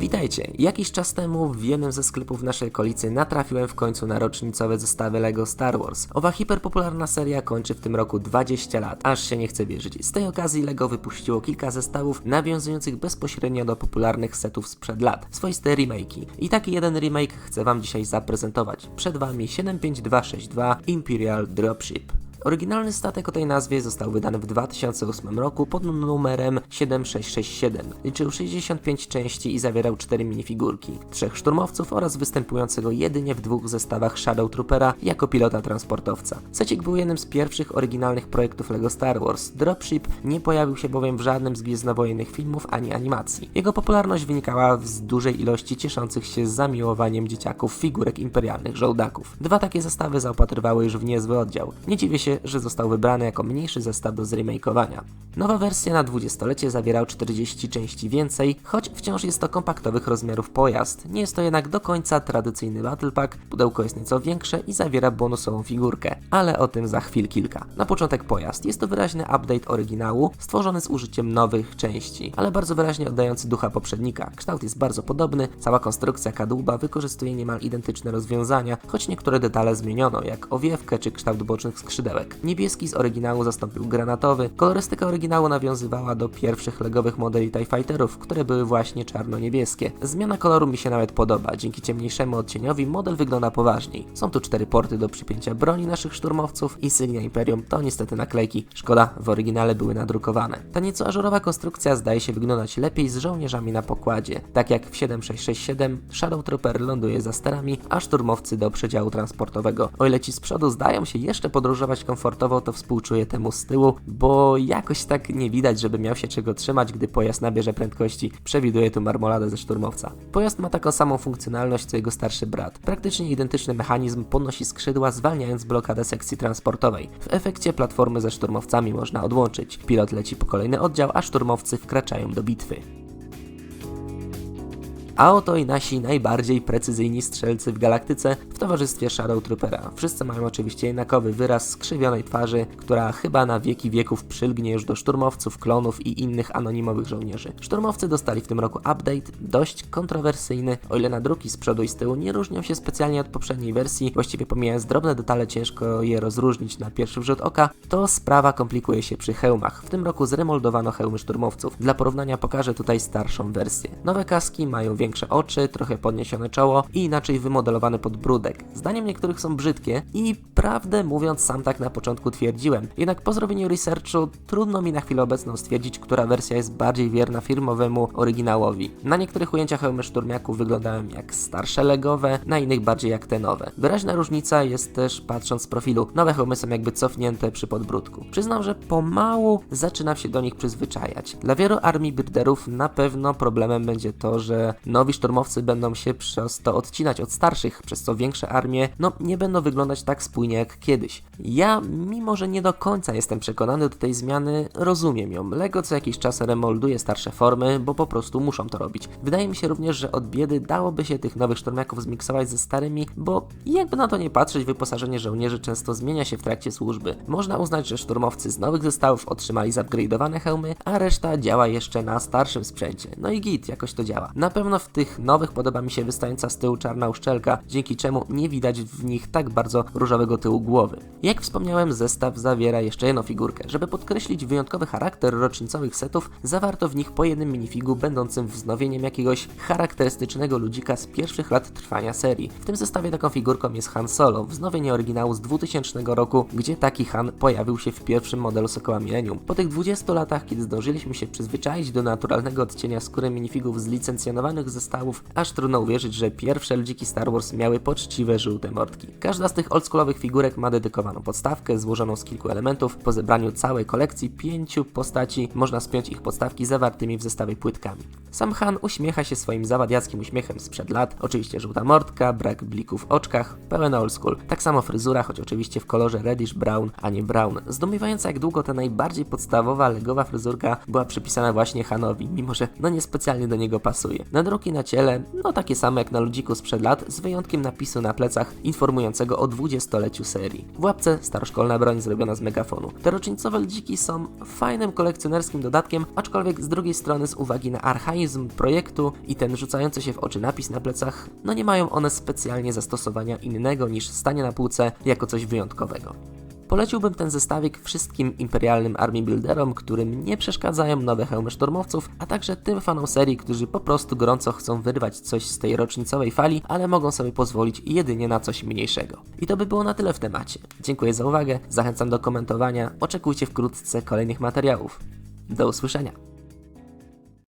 Witajcie! Jakiś czas temu w jednym ze sklepów naszej okolicy natrafiłem w końcu na rocznicowe zestawy LEGO Star Wars. Owa hiperpopularna seria kończy w tym roku 20 lat, aż się nie chce wierzyć. Z tej okazji LEGO wypuściło kilka zestawów nawiązujących bezpośrednio do popularnych setów sprzed lat, swoiste remake'i. I taki jeden remake chcę wam dzisiaj zaprezentować. Przed wami 75262 Imperial Dropship. Oryginalny statek o tej nazwie został wydany w 2008 roku pod numerem 7667. Liczył 65 części i zawierał 4 minifigurki, trzech szturmowców oraz występującego jedynie w dwóch zestawach Shadow Troopera jako pilota transportowca. Secik był jednym z pierwszych oryginalnych projektów LEGO Star Wars. Dropship nie pojawił się bowiem w żadnym z gwiezdnowojennych filmów ani animacji. Jego popularność wynikała z dużej ilości cieszących się zamiłowaniem dzieciaków figurek imperialnych żołdaków. Dwa takie zestawy zaopatrywały już w niezły oddział. Nie dziwię się, że został wybrany jako mniejszy zestaw do zremakeowania. Nowa wersja na dwudziestolecie zawierał 40 części więcej, choć wciąż jest to kompaktowych rozmiarów pojazd. Nie jest to jednak do końca tradycyjny Battle Pack, pudełko jest nieco większe i zawiera bonusową figurkę, ale o tym za chwil kilka. Na początek pojazd. Jest to wyraźny update oryginału, stworzony z użyciem nowych części, ale bardzo wyraźnie oddający ducha poprzednika. Kształt jest bardzo podobny, cała konstrukcja kadłuba wykorzystuje niemal identyczne rozwiązania, choć niektóre detale zmieniono, jak owiewkę czy kształt bocznych skrzydełek. Niebieski z oryginału zastąpił granatowy. Kolorystyka oryginału nawiązywała do pierwszych legowych modeli TIE Fighterów, które były właśnie czarno-niebieskie. Zmiana koloru mi się nawet podoba. Dzięki ciemniejszemu odcieniowi model wygląda poważniej. Są tu cztery porty do przypięcia broni naszych szturmowców i sygnia Imperium to niestety naklejki. Szkoda, w oryginale były nadrukowane. Ta nieco ażurowa konstrukcja zdaje się wyglądać lepiej z żołnierzami na pokładzie. Tak jak w 7667 Shadow Trooper ląduje za sterami, a szturmowcy do przedziału transportowego. O ile ci z przodu zdają się jeszcze podróżować komfortowo, to współczuję temu z tyłu, bo jakoś tak nie widać, żeby miał się czego trzymać, gdy pojazd nabierze prędkości. Przewiduje tu marmoladę ze szturmowca. Pojazd ma taką samą funkcjonalność co jego starszy brat. Praktycznie identyczny mechanizm podnosi skrzydła, zwalniając blokadę sekcji transportowej. W efekcie platformy ze szturmowcami można odłączyć. Pilot leci po kolejny oddział, a szturmowcy wkraczają do bitwy. A oto i nasi najbardziej precyzyjni strzelcy w galaktyce w towarzystwie Shadow Troopera. Wszyscy mają oczywiście jednakowy wyraz skrzywionej twarzy, która chyba na wieki wieków przylgnie już do szturmowców, klonów i innych anonimowych żołnierzy. Szturmowcy dostali w tym roku update, dość kontrowersyjny, o ile nadruki z przodu i z tyłu nie różnią się specjalnie od poprzedniej wersji, właściwie pomijając drobne detale ciężko je rozróżnić na pierwszy rzut oka, to sprawa komplikuje się przy hełmach. W tym roku zremoldowano hełmy szturmowców. Dla porównania pokażę tutaj starszą wersję. Nowe kaski mają większe oczy, trochę podniesione czoło i inaczej wymodelowany podbródek. Zdaniem niektórych są brzydkie i prawdę mówiąc sam tak na początku twierdziłem. Jednak po zrobieniu researchu trudno mi na chwilę obecną stwierdzić, która wersja jest bardziej wierna firmowemu oryginałowi. Na niektórych ujęciach hełmy szturmiaków wyglądają jak starsze legowe, na innych bardziej jak te nowe. Wyraźna różnica jest też patrząc z profilu. Nowe hełmy są jakby cofnięte przy podbródku. Przyznam, że pomału zaczynam się do nich przyzwyczajać. Dla wielu armii birderów na pewno problemem będzie to, że nowi szturmowcy będą się przez to odcinać od starszych, przez co większe armie no nie będą wyglądać tak spójnie jak kiedyś. Ja, mimo że nie do końca jestem przekonany do tej zmiany, rozumiem ją. Lego co jakiś czas remolduje starsze formy, bo po prostu muszą to robić. Wydaje mi się również, że od biedy dałoby się tych nowych szturmiaków zmiksować ze starymi, bo jakby na to nie patrzeć, wyposażenie żołnierzy często zmienia się w trakcie służby. Można uznać, że szturmowcy z nowych zestawów otrzymali zupgrade'owane hełmy, a reszta działa jeszcze na starszym sprzęcie. No i git, jakoś to działa. Na pewno w tych nowych podoba mi się wystająca z tyłu czarna uszczelka, dzięki czemu nie widać w nich tak bardzo różowego tyłu głowy. Jak wspomniałem, zestaw zawiera jeszcze jedną figurkę. Żeby podkreślić wyjątkowy charakter rocznicowych setów, zawarto w nich po jednym minifigu będącym wznowieniem jakiegoś charakterystycznego ludzika z pierwszych lat trwania serii. W tym zestawie taką figurką jest Han Solo, wznowienie oryginału z 2000 roku, gdzie taki Han pojawił się w pierwszym modelu Sokoła Millennium. Po tych 20 latach, kiedy zdążyliśmy się przyzwyczaić do naturalnego odcienia skóry minifigów z licencjonowanych zestawów, aż trudno uwierzyć, że pierwsze ludziki Star Wars miały poczciwe żółte mordki. Każda z tych oldschoolowych figurek ma dedykowaną podstawkę złożoną z kilku elementów. Po zebraniu całej kolekcji pięciu postaci można spiąć ich podstawki zawartymi w zestawie płytkami. Sam Han uśmiecha się swoim zawadiackim uśmiechem sprzed lat. Oczywiście żółta mordka, brak blików w oczkach, pełen old school. Tak samo fryzura, choć oczywiście w kolorze reddish brown, a nie brown. Zdumiewająca jak długo ta najbardziej podstawowa legowa fryzurka była przypisana właśnie Hanowi, mimo że no niespecjalnie do niego pasuje. Na Na ciele, no takie same jak na ludziku sprzed lat, z wyjątkiem napisu na plecach informującego o dwudziestoleciu serii. W łapce staroszkolna broń zrobiona z megafonu. Te rocznicowe ludziki są fajnym kolekcjonerskim dodatkiem, aczkolwiek z drugiej strony z uwagi na archaizm projektu i ten rzucający się w oczy napis na plecach, no nie mają one specjalnie zastosowania innego niż stanie na półce jako coś wyjątkowego. Poleciłbym ten zestawik wszystkim imperialnym army builderom, którym nie przeszkadzają nowe hełmy szturmowców, a także tym fanom serii, którzy po prostu gorąco chcą wyrwać coś z tej rocznicowej fali, ale mogą sobie pozwolić jedynie na coś mniejszego. I to by było na tyle w temacie. Dziękuję za uwagę, zachęcam do komentowania, oczekujcie wkrótce kolejnych materiałów. Do usłyszenia.